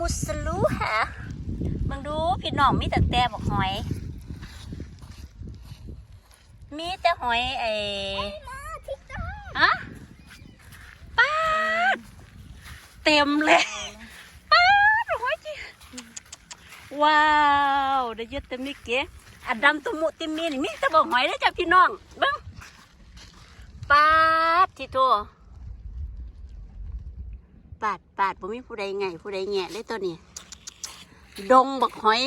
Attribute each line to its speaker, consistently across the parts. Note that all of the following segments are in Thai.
Speaker 1: มุสลูฮะมึงดูพี่น้องมีแต่แต่บอกหอย มีแต่หอยไอ้ะป้าเต็มเลยป้าหอยจีว้าวได้เยอะเต็มนี่เก๋อดดำตุมุติมีนี่มีแต่บอกหอยได้จ้ะพี่น้องบ้างป้าที่ตัว ปาดปาดบ่มีผู้ใดไงผู้ใดแง่เลยตัวนี้ ดงบักหอย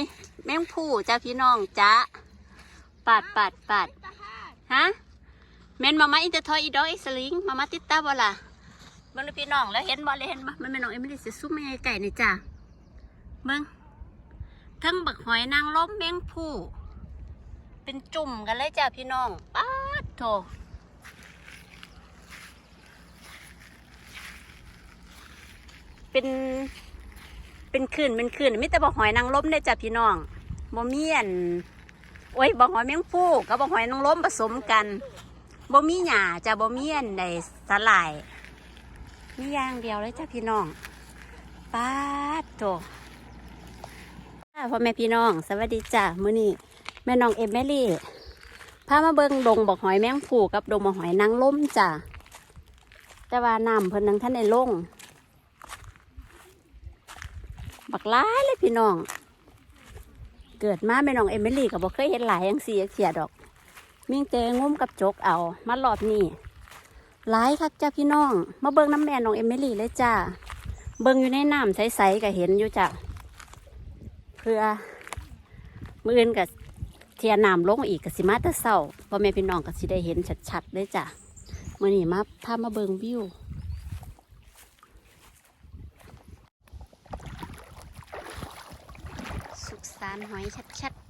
Speaker 1: แมงผู้จ้าพี่น้องจ้าปาดปาดปาดฮะแม่นมามาอินเตอร์ทอยอีดอกอีสลิงมามาติดตาบ่ล่ะเบิ่งเลยพี่น้องแล้วเห็นบ่เลยเห็นบ่มันแม่น้องเอมิลี่สิซุ่มแม่ไก่นี่จ้าเบิ่งทั้งบักหอยนางรมแมงผู้เป็นจุ่มกันเลยจ้าพี่น้องปาดโถ เป็นเป็นคืนเป็นคืนมิแต่บอกหอยนางรมได้จ้ะพี่น้องบ่มีอันโอ้ยบอกหอยแมงฟูกับบอกหอยนางรมผสมกันบ่มีหญ้าจ้ะบ่มีอันใดสลายมีอย่างเดียวเลยจ้ะพี่น้องป้าโตจ้าพ่อแม่พี่น้อง สวัสดีจ้ะมื้อนี้แม่น้องเอมเมลี่พามาเบิ่งดงบอกหอยแมงฟูกับดงบอกหอยนางรมจ้ะแต่ว่าน้ำเพิ่นนังท่านในลง บักหลายเลยพี่น้อง เกิดมาแม่น้องเอมิลี่ก็บอกเคยเห็นหลายอย่างสี่เขียดอก มิ่งเตงุ้มกับจกเอา มารอบนี้หลายคักจ้าพี่น้อง มาเบิ่งน้ำแม่น้องเอมิลี่เลยจ้า เบิ่งอยู่ในน้ำใสๆก็เห็นอยู่จ้ะเพื่อมืออื่นกับเทียน้ำลงอีกกับสิมาตะเศร้าพ่อแม่พี่น้องก็สิได้เห็นชัดๆเลยจ้ะมื่อนี้มาพามาเบิ่งวิว สุกสารหอยชัดๆ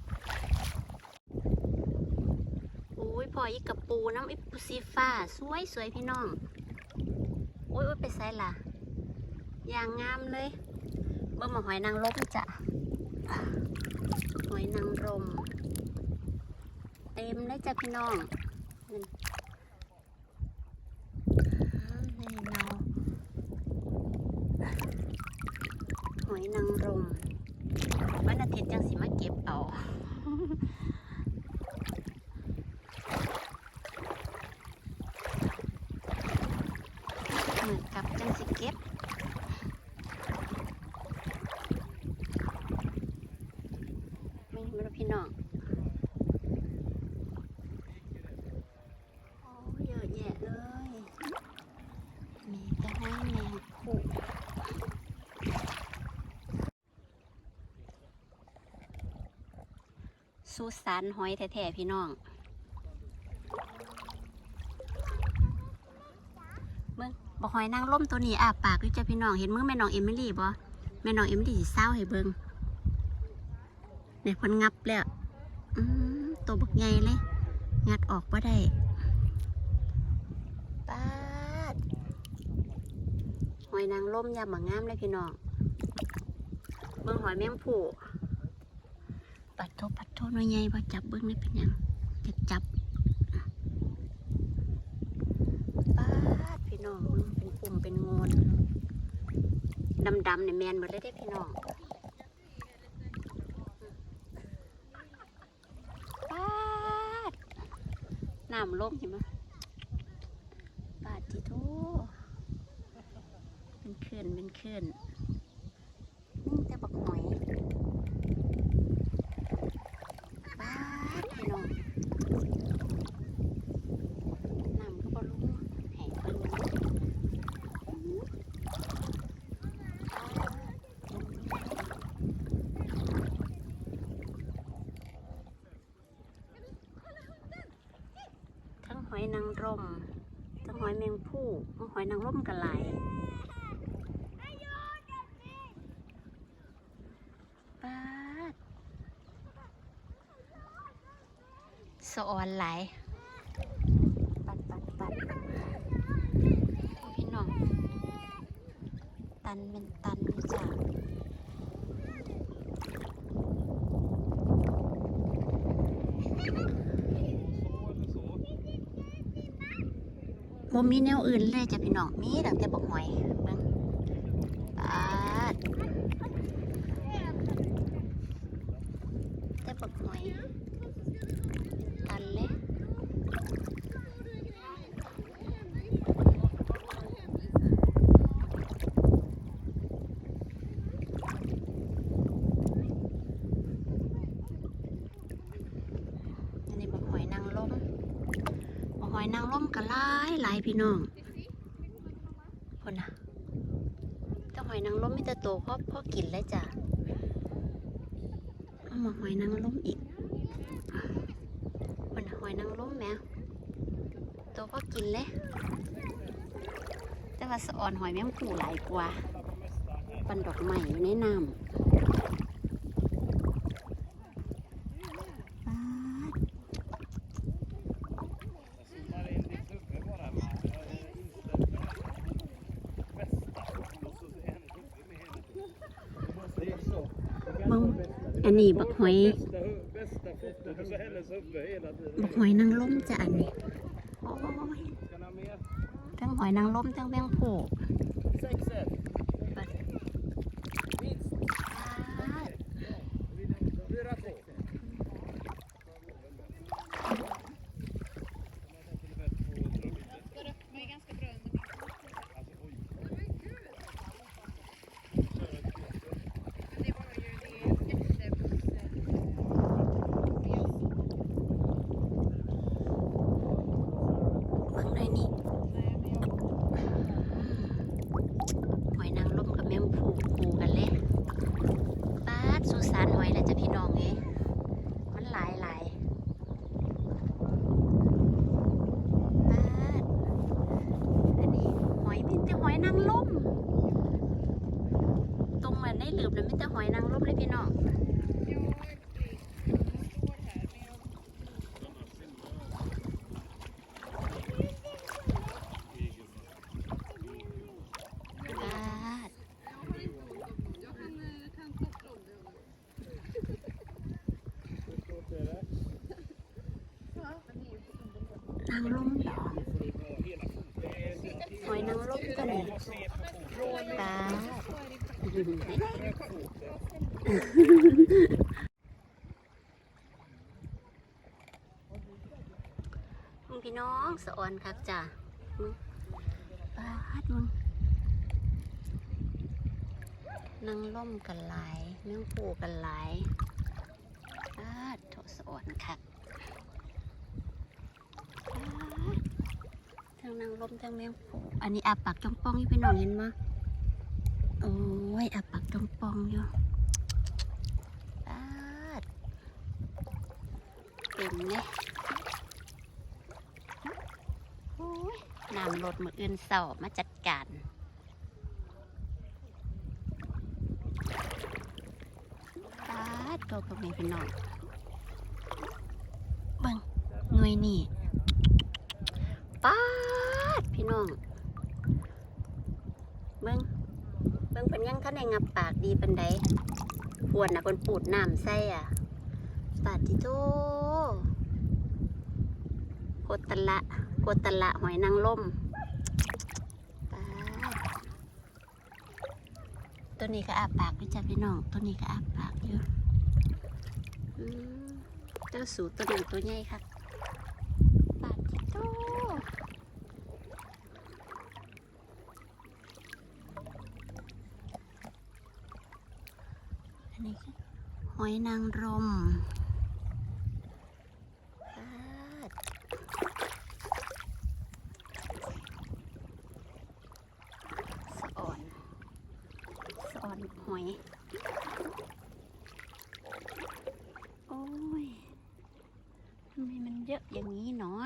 Speaker 1: โอ้ยพออีกกับปูน้ำอีปูซีฟ้า สวยสวยพี่น้องโอ้ยโอ้ยไปใส่ละอย่างงามเลย เบิ่มาหอยนางรมจ้ะ หอยนางรม เต็มเลยจ้ะพี่น้องนี่เราหอยนางรม เพชรจังสิมาเก็บเอา เหมือนกับจังสิเก็บ ไม่ไม่รู้พี่น้องโอ้เยอะแยะเลย มีแต่ห้อยแมงคู่ สูสานหอยแท้ๆพี่น้อง เบิ่งบอกหอยนางร่มตัวนี้อาปากอยู่จ้ะพี่น้องเห็นมือแม่น้องเอมิลี่บ่แม่น้องเอมิลี่สิเศร้าให้เบิ่งเนี่ยเพิ่นงับแล้วอืมตัวบักใหญ่เลย งัดออกบ่ได้ปาดหอยนางร่มยำบางงามเลยพี่น้องเบิ่งหอยแมงผู้ปัดทปัด โทหน่อยใหญ่บ่จับเบิ้งนี่เป็นยังจะจับปาดพี่น้องเป็นปุ่มเป็นงอนดำๆเนี่ยแมนหมดเลยได้พี่น้องปาดน้ำลงเห็นไหมปาดที่โทเป็นเขื่อนเป็นเขื่อนแต่บักหอย ป้าดพี่น้องน้ำก็บอรู้แห่งเพิ่นทั้งหอยนาง รมทั้งหอยแมงผู้ทั้งหอยนางรมกันหลปาดสะออนไหลปัดปัดปัดพี่น้อง ตันเป็นตันจ้ะ บ่มีแนวอื่นเลยจ้ะพี่น้อง มีแต่บอกหอยเบิ้งแต่บอกหอย ก็หลายหลายพี่น้องคนน่ะแต่หอยนางรมมีแต่โตพ่อพ่อกินเลยจ้ะเอามาหอยนางรมอีกคนน่ะหอยนางรมแม่โตพ่อกินเลยแต่ว่าสะออนหอยแมงผู้หลายกว่าปันดอกใหม่อยู่ในน้ำป๊าด มึง อันนี้บักหอยบักหอยนางล้มจ้ะอันนี้ทั้งหอยนางล้มทั้งแมงโผ
Speaker 2: Sex set. Minst.
Speaker 1: ป๊าด
Speaker 2: Fyra två.
Speaker 1: เบิ่งหน่อยนี่หอยนางรมกับแมงผู้คู่กันเลยป๊าดสุสานหอยแล้วจ้ะพี่น้องเอ้ยมันหลายหลายป๊าดอันนี้หอยมีแต่หอยนางรมตรงมันได้หลืบเลยมีแต่หอยนางรมเลยพี่น้อง ป๊าดนางรมเหรอหอยนางรมตันี้ป๊ามึงพี่น้องสะออนครับจ้ะมึงปาดมึงนางล่มกันหลายแมงปูกันหลายอาดโถสะอ่อนคักป๊าด ทั้งนางล่มทั้งแมงปูอันนี้อาปากจ้องปองอยู่พี่น้องเห็นมั้โอ้ยอาปากจ้องปองอยู่ป๊าดเต็มเลยโอ้ยน้ำลดมืออื่นเสามาจัดการปาดตัวกับแม่พี่น้องบิ่งหน่วยนี่ ปาดพี่น้องเบิ่งเบิ่งเป็นยังคันในงับปากดีเป็นไดพวนนะเพิ่นปูดน้ำใส่อะปาดที่โตโกตะละโกตะละหอยนางรมปาตัวนี้ก็อาปากไปจ้ะพี่น้อง ตัวนี้ก็อาปากอยู่อืมเจ้าสูตัวนี้ตัวใหญ่ค่ะปากที่โตอั นี่หอยนางรมสะอ่อนสอนหอย โอ้ยทำไมมันเยอะอย่างนี้เนาะ